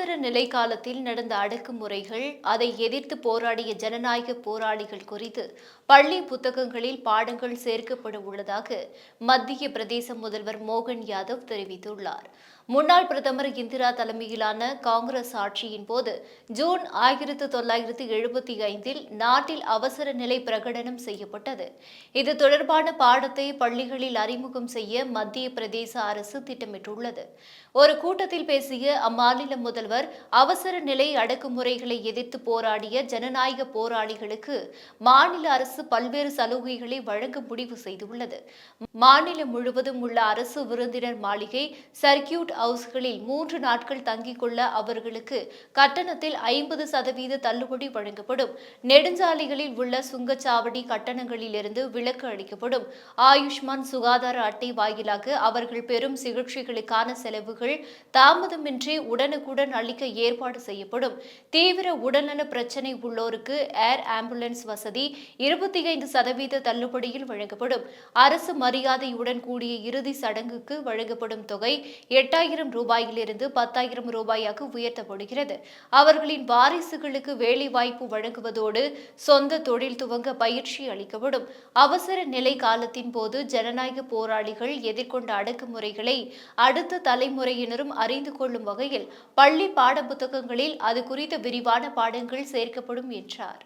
அவசர நிலை காலத்தில் நடந்த அடக்குமுறைகள் அதை எதிர்த்து போராடிய ஜனநாயக போராளிகள் குறித்து பள்ளி புத்தகங்களில் பாடங்கள் சேர்க்கப்பட உள்ளதாக மத்திய பிரதேச முதல்வர் மோகன் யாதவ் தெரிவித்துள்ளார். முன்னாள் பிரதமர் இந்திரா தலைமையிலான காங்கிரஸ் ஆட்சியின் போது ஜூன் ஆயிரத்து தொள்ளாயிரத்து எழுபத்தி ஐந்தில் நாட்டில் அவசர நிலை பிரகடனம் செய்யப்பட்டது. இது தொடர்பான பாடத்தை பள்ளிகளில் அறிமுகம் செய்ய மத்திய பிரதேச அரசு திட்டமிட்டுள்ளது. ஒரு கூட்டத்தில் பேசிய அம்மாநில முதல்வர் அவசர நிலை அடக்குமுறைகளை எதிர்த்து போராடிய ஜனநாயக போராளிகளுக்கு மாநில அரசு பல்வேறு சலுகைகளை வழங்க முடிவு செய்துள்ளது. மாநிலம் முழுவதும் உள்ள அரசு விருந்தினர் மாளிகை சர்க்கியூட் ஹவுஸ்களில் மூன்று நாட்கள் தங்கிக் கொள்ள அவர்களுக்கு கட்டணத்தில் ஐம்பது சதவீத தள்ளுபடி வழங்கப்படும். நெடுஞ்சாலைகளில் உள்ள சுங்கச்சாவடி கட்டணங்களிலிருந்து விலக்கு அளிக்கப்படும். ஆயுஷ்மான் சுகாதார அட்டை வாயிலாக அவர்கள் பெறும் சிகிச்சைகளுக்கான செலவுகள் தாமதமின்றி உடனுக்குடன் அளிக்க ஏற்பாடு செய்யப்படும். தீவிர உடல்நல பிரச்சினை உள்ளோருக்கு ஏர் ஆம்புலன்ஸ் வசதி இருபத்தி ஐந்து சதவீத தள்ளுபடியில் வழங்கப்படும். அரசு மரியாதையுடன் கூடிய இறுதி சடங்குக்கு வழங்கப்படும் தொகை எட்டாயிரம் ரூபாயிலிருந்து பத்தாயிரம் ரூபாயாக உயர்த்தப்படுகிறது. அவர்களின் வாரிசுகளுக்கு வேலைவாய்ப்பு வழங்குவதோடு சொந்த தொழில் துவங்க பயிற்சி அளிக்கப்படும். அவசர நிலை காலத்தின் போது ஜனநாயக போராளிகள் எதிர்கொண்ட அடக்குமுறைகளை அடுத்த தலைமுறையினரும் அறிந்து கொள்ளும் வகையில் பள்ளி பாடப்புத்தகங்களில் அது குறித்த விரிவான பாடங்கள் சேர்க்கப்படும் என்றார்.